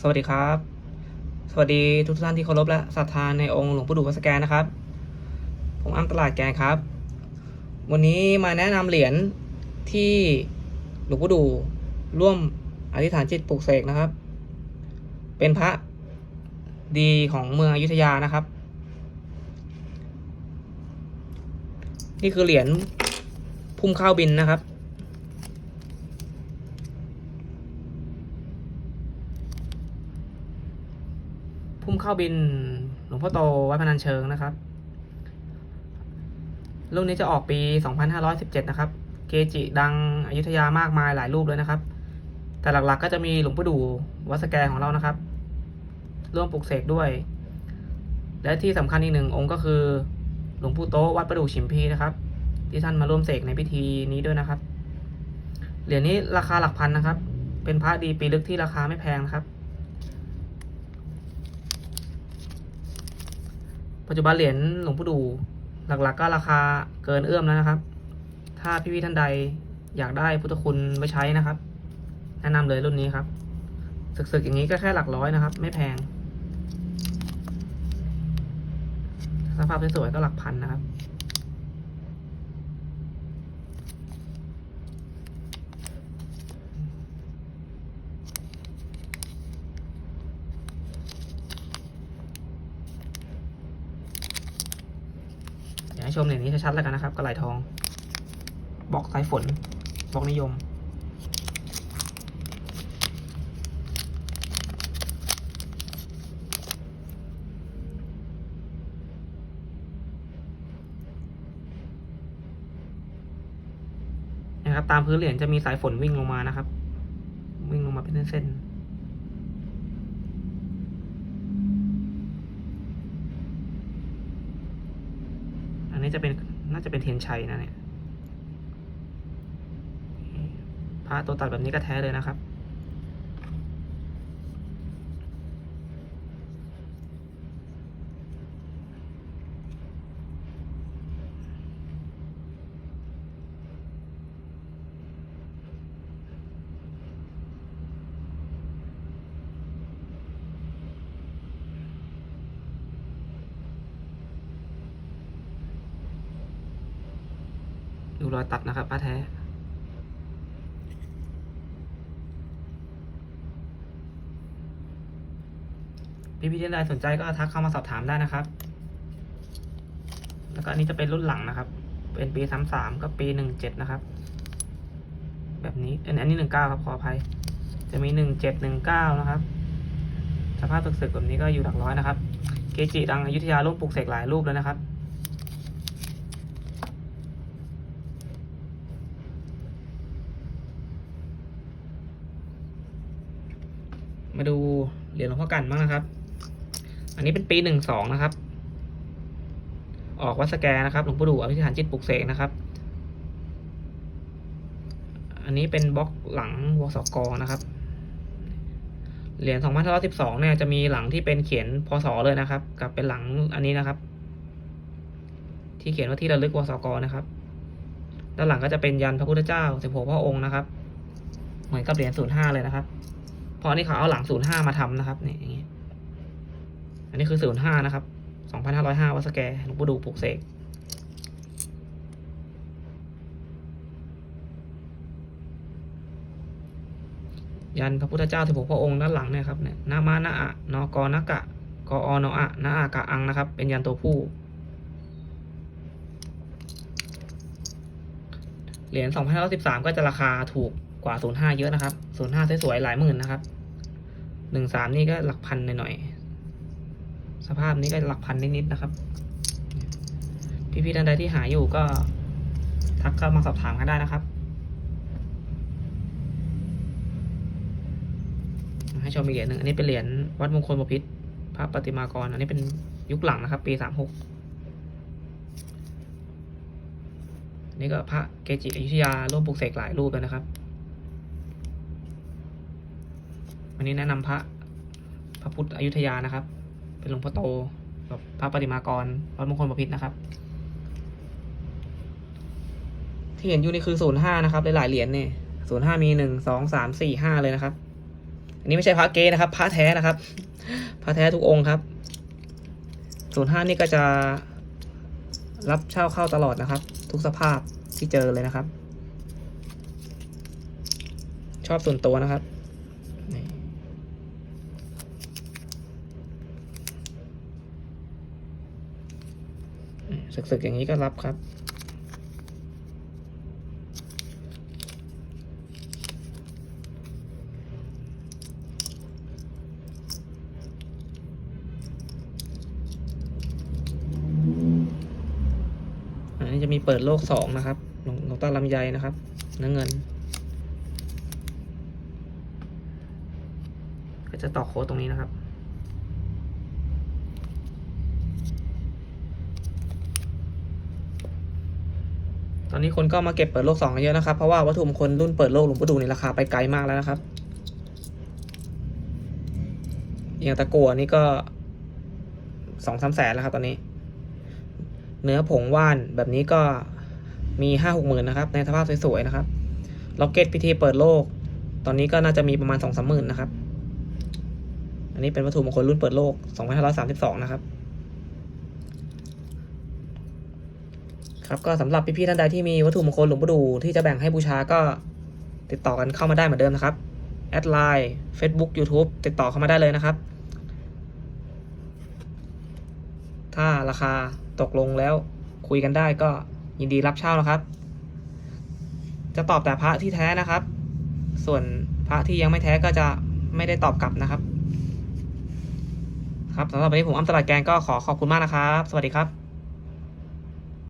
สวัสดีครับ สวัสดีทุกท่านที่เคารพและศรัทธาในองค์หลวงปู่ดูวัดสแกนนะครับ ผมอ้ำตลาดแกนครับ วันนี้มาแนะนำเหรียญที่หลวงปู่ดูร่วมอธิษฐานจิตปลุกเสกนะครับ เป็นพระดีของเมืองอยุธยานะครับ นี่คือเหรียญพุ่มข้าวบินนะครับ ข้าวบินหลวงพ่อโตวัดพนัญเชิงนะครับ รุ่นนี้จะออกปี 2517 นะครับ เกจิดังอยุธยามากมายหลายรูปเลยนะครับ แต่หลักๆ ก็จะมีหลวงพ่อดูวัดสแกของเรานะครับ ร่วมปลุกเสกด้วย และที่สำคัญอีกหนึ่งองค์ก็คือ หลวงปู่โตวัดประดู่ฉิมพีนะครับ ที่ท่านมาร่วมเสกในพิธีนี้ด้วยนะครับ เหรียญนี้ราคาหลักพันนะครับ เป็นพระดีปีลึกที่ราคาไม่แพงนะครับ ปัจจุบันเหรียญหลวงปู่ดูหลักๆ ก็ราคาเกินเอื้อมแล้วนะครับ ถ้าพี่ๆท่านใดอยากได้พุทธคุณไว้ใช้นะครับ แนะนำเลยรุ่นนี้ครับศึกๆอย่างนี้ก็แค่หลักร้อยนะครับ ไม่แพง สภาพสวยๆก็หลักพันนะครับ อยากให้ ชมเหรียญนี้ชัดๆแล้วกันนะครับกระไหลทอง บอกสายฝน บอกนิยม นะครับ ตามพื้นเหรียญจะมีสายฝนวิ่งลงมานะครับ วิ่งลงมาเป็นเส้นๆอั นี้จะเป็นน่าจะเป็นเทนชัยนะเนี่ยพระตัวตัดแบบนี้ก็แท้เลยนะครับ ดูรอยตัดนะครับผ้าแท้พี่พี่ที่ใดสนใจก็ทักเข้ามาสอบถามได้นะครับ แล้วก็อันนี้จะเป็นรุ่นหลังนะครับ เป็นปีสามสามกับปีหนึ่งเจ็ดนะครับ แบบนี้อันนี้หนึ่งเก้าครับขออภัย จะมีหนึ่งเจ็ดหนึ่งเก้านะครับ สภาพตึกๆแบบนี้ก็อยู่หลักร้อยนะครับ เกจิดังอยุธยาร่วมปลูกเสกหลายรูปแล้วนะครับ มาดูเหรียญหลวงพ่อกันบ้างนะครับ อันนี้เป็นปีหนึ่งสองนะครับ ออกวัดสแกนะครับหลวงปู่ดูอภิษฐานจิตปลุกเสกนะครับ อันนี้เป็นบล็อกหลังวสกนะครับ เหรียญ2512เนี่ยจะมีหลังที่เป็นเขียนพศเลยนะครับ กับเป็นหลังอันนี้นะครับ ที่เขียนว่าที่ระลึกวสกนะครับด้านหลังก็จะเป็นยันพระพุทธเจ้า16พระองค์นะครับ เหมือนกับเหรียญ05เลยนะครับ เพราะอันนี้เขาเอาหลัง05มาทำนะครับเนี่ยอย่างเงี้ยอันนี้คือ05นย์ห้านะครับ2505วัสแกหลวงปู่ดูปลุกเสกยันพระพุทธเจ้าสิบหกพระองค์ด้านหลังเนี่ยครับเนี่ยนามานาอะนอกอนากะกออนอะนาอากะอังนะครับ เป็นยันตัวผู้เหรียญ2513ก็จะราคาถูกกว่า05เยอะนะครับ05สวยๆหลายหมื่นนะครับ 13นี่ก็หลักพันหน่อยๆสภาพนี้ก็หลักพันนิดๆนะครับ พี่ๆท่านใดที่หาอยู่ก็ทักเข้ามาสอบถามกันได้นะครับ ให้ชมอีกเหรียญหนึ่งอันนี้เป็นเหรียญวัดมงคลบพิษพระปฏิมากร อันนี้เป็นยุคหลังนะครับ ปีสามหกนี่ก็พระเกจิอยุธยาร่วมปลุกเสกหลายรูปแล้วนะครับ วันนี้แนะนำพระพระพุทธอยุธยานะครับ เป็นหลวงพ่อโตกับพระปฏิมากรวัดมงคลบพิษนะครับ ที่เห็นอยู่นี่คือศูนย์ห้านะครับหลายๆเหรียญเนี่ยศูนย์ห้ามีหนึ่งสองสามสี่ห้าเลยนะครับ อันนี้ไม่ใช่พระเกนะครับ พระแท้นะครับ พระแท้ทุกองค์ครับศูนย์ห้านี่ก็จะรับเช่าเข้าตลอดนะครับ ทุกสภาพที่เจอเลยนะครับ ชอบส่วนตัวนะครับนี่ ศึกๆอย่างนี้ก็รับครับ อันนี้จะมีเปิดโลกสองนะครับหลวงตาลำไยนะครับเนื้อเงิน ก็จะต่อโค้ดตรงนี้นะครับ อนนี้คนก็มาเก็บเปิดโลกสองกันเยอะนะครับ เพราะว่าวัตถุมงคลรุ่นเปิดโลกหลวงปู่ดูนี่ราคาไปไกลมากแล้วนะครับ อย่างตะกัวนี่ก็สองสามแสนแล้วครับตอนนี้ เนื้อผงว่านแบบนี้ก็มีห้าหกหมื่นนะครับ ในสภาพสวยๆนะครับล็อกเก็ตพิธีเปิดโลก ตอนนี้ก็น่าจะมีประมาณสองสามหมื่นนะครับ อันนี้เป็นวัตถุมงคลรุ่นเปิดโลกสองพันห้าร้อยสามสิบสองนะครับ ครับก็สำหรับพี่ๆท่านใดที่มีวัตถุมงคลหลวงปู่ดูที่จะแบ่งให้บูชาก็ติดต่อกันเข้ามาได้เหมือนเดิมนะครับแอดไลน์ Facebook YouTube ติดต่อเข้ามาได้เลยนะครับ ถ้าราคาตกลงแล้วคุยกันได้ก็ยินดีรับเช่านะครับ จะตอบแต่พระที่แท้นะครับ ส่วนพระที่ยังไม่แท้ก็จะไม่ได้ตอบกลับนะครับ ครับสำหรับวันนี้ผมอ้ำตลาดแกงก็ขอขอบคุณมากนะครับ สวัสดีครับ